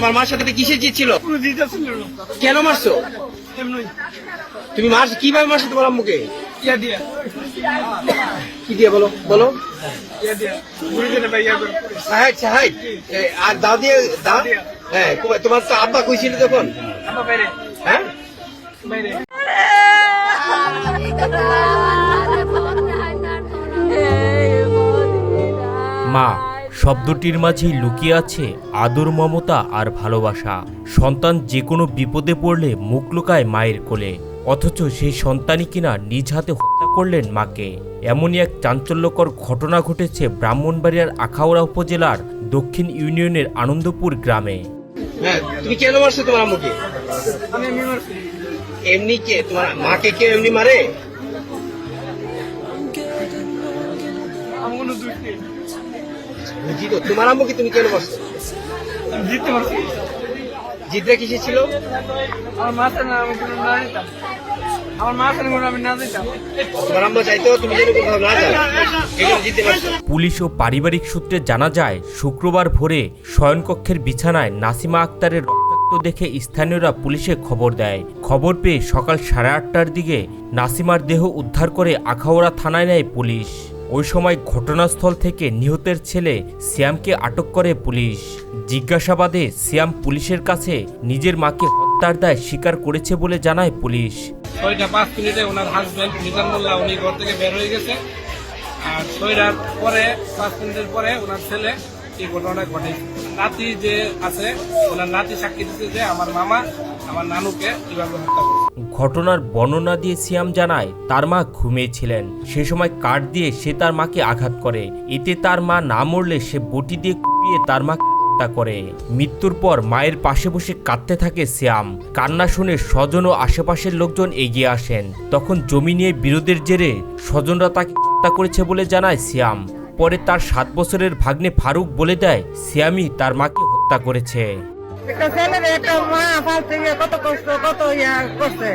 তোমার মার সাথে কিসের জিত ছিল কোনো মারছো তুমি মারছো কীভাবে মারছো তোমার আম্মুকে ইয়া কি দিয়ে বলো বলো ইয়া ইয়া আর দাও দিয়ে দাও হ্যাঁ তোমার তো আব্বা কইছিল তখন হ্যাঁ মা শব্দটির মাঝেই লুকিয়ে আছে আদর মমতা আর ভালোবাসা। সন্তান যে কোনো বিপদে পড়লে মুখ লুকায় মায়ের কোলে। অথচ সেই সন্তানই কিনা নিজ হাতে হত্যা করলেন মাকে। এমনই এক চাঞ্চল্যকর ঘটনা ঘটেছে ব্রাহ্মণবাড়িয়ার আখাউড়া উপজেলার দক্ষিণ ইউনিয়নের আনন্দপুর গ্রামে। হ্যাঁ তুমি কেন মারছো তোমার আম্মুকে? এমনি কে? তোমার মাকে কেউ এমনি মারে? বুঝি তো তোমার আম্মুকে তুমি কেন আমি জিততে পারছি। কিসে ছিল? আমার মা না আমি কোনো না দিতাম। আমার মা কোনো আমি না দিতাম। তোমার আম্মা চাইতো তুমি যেন কোথাও না যাও। এগুলো জিততে পারছ। পুলিশ ও পারিবারিক সূত্রে জানা যায় শুক্রবার ভোরে শয়নকক্ষের বিছানায় নাসিমা আক্তারের রক্তাক্ত দেখে স্থানীয়রা পুলিশে খবর দেয়। খবর পেয়ে সকাল সাড়ে আটটার দিকে নাসিমার দেহ উদ্ধার করে আখাউড়া থানায় নেয় পুলিশ। ওই সময় ঘটনাস্থল থেকে নিহতের ছেলে সিয়ামকে আটক করে পুলিশ। জিজ্ঞাসাবাদে সিয়াম পুলিশের কাছে নিজের মাকে হত্যার দায় স্বীকার করেছে বলে জানায় পুলিশ। ছয়টা পাঁচ মিনিটে ওনার মোল্লা উনি ঘর থেকে বের হয়ে গেছে। আর ছয়টার পরে, পাঁচ মিনিটের পরে ওনার ছেলে এই ঘটনাটা ঘটে। নাতি যে আছে, ওনার নাতি সাক্ষী দিচ্ছে যে আমার মামা আমার নানুকে হত্যা ঘটনার বর্ণনা দিয়ে সিয়াম জানায়, তার মা ঘুমিয়েছিলেন। সে সময় কাঠ দিয়ে সে তার মাকে আঘাত করে। এতে তার মা না মরলে সে বটি দিয়ে কুপিয়ে তার মাকে হত্যা করে। মৃত্যুর পর মায়ের পাশে বসে কাঁদতে থাকে শ্যাম কান্না শুনে স্বজন ও আশেপাশের লোকজন এগিয়ে আসেন। তখন জমি নিয়ে বিরোধের জেরে স্বজনরা তাকে হত্যা করেছে বলে জানায় শ্যাম পরে তার সাত বছরের ভাগ্নে ফারুক বলে দেয় শ্যামই তার মাকে হত্যা করেছে। একটা ছেলের একটা মা ফাল থেকে কত কষ্ট কত ইয়া করছে।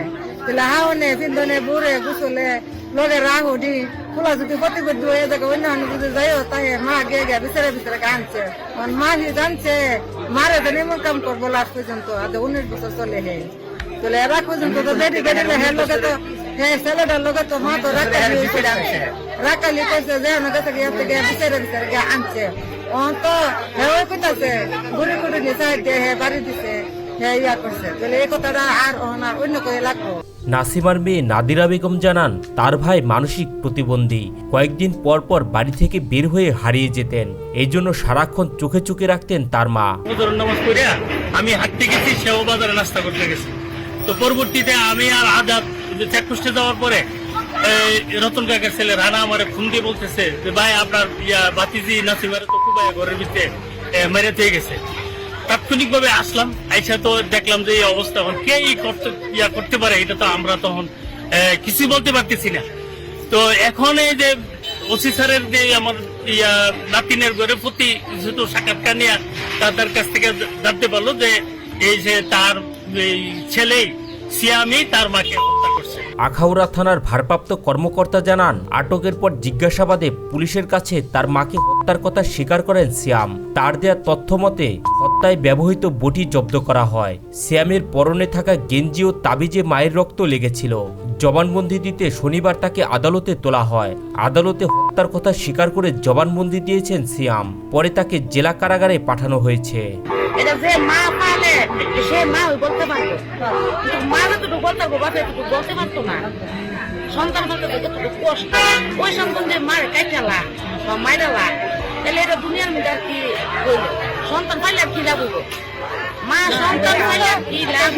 তাহলে হাওনে পিন্ধনে বুড়ে গুছলে লগে উঠি খোলা যদি প্রতি বদ্ধ হয়ে থাকে অন্য অন্য যদি যাইও তাই মা গে গে বিচারে বিচারে আনছে আমার মা হি জানছে মারে তো এমন কাম করব লাস্ট পর্যন্ত আজ উনিশ বছর চলে হে। তাহলে এরা পর্যন্ত তো দেরি বেরিয়ে হে লোকে তো হে ছেলেটার লোকে তো মা তো রাখালি করে রাখালি কইছে যে থেকে ইয়ার থেকে বিচারে বিচারে আনছে। তো হে কইতাছে গুড়ি গুড়ি নিয়ে দিয়ে হে বাড়ি দিছে হে ইয়া করছে তাহলে এই কথাটা আর ওনার অন্য করে লাগবো। নাসিমার মেয়ে নাদিরা বেগম জানান তার ভাই মানসিক প্রতিবন্ধী। কয়েকদিন পর পর বাড়ি থেকে বের হয়ে হারিয়ে যেতেন। এই জন্য সারাক্ষণ চোখে চোখে রাখতেন তার মা। আমি হাঁটতে গেছি সেও বাজারে নাস্তা করতে গেছি। তো পরবর্তীতে আমি আর আজাদ চেকপোস্টে যাওয়ার পরে রতন কাকার ছেলে রানা আমার ফোন দিয়ে বলতেছে যে ভাই আপনার ইয়া বাতিজি নাসিমারে তো ভিতরে মেরে গেছে। তাৎক্ষণিক ভাবে আসলাম, আইসা তো দেখলাম যে এই অবস্থা এখন কে এই করতে, ইয়া করতে পারে, এটা তো আমরা তখন বলতে পারতেছি না। তো এখন এই যে ওসি স্যারের যে আমার ইয়া নাতিনের ঘরে প্রতি যেহেতু সাক্ষাৎকার নিয়ে তাদের কাছ থেকে জানতে পারল যে এই যে তার ছেলেই সিয়ামি, তার মাকে আখাউড়া থানার ভারপ্রাপ্ত কর্মকর্তা জানান, আটকের পর জিজ্ঞাসাবাদে পুলিশের কাছে তার মাকে হত্যার কথা স্বীকার করেন সিয়াম তার দেয়া তথ্য মতে, হত্যায় ব্যবহৃত বটি জব্দ করা হয়। সিয়ামের পরনে থাকা গেঞ্জি ও তাবিজে মায়ের রক্ত লেগেছিল। জবানবন্দি দিতে শনিবার তাকে আদালতে তোলা হয়। আদালতে হত্যার কথা স্বীকার করে জবানবন্দি দিয়েছেন সিয়াম পরে তাকে জেলা কারাগারে পাঠানো হয়েছে। যতটুকু বলতে বাপে এতটুকু বলতে পারতো না। সন্তান বলতে তো যতটুকু কষ্ট। ওই সন্তান যে মার কাইটালা বা মাইরালা, তাহলে এটা দুনিয়ার মধ্যে আর কি সন্তান পাইলে আর কি লাভ হইব? মা সন্তান পাইলে আর কি লাভ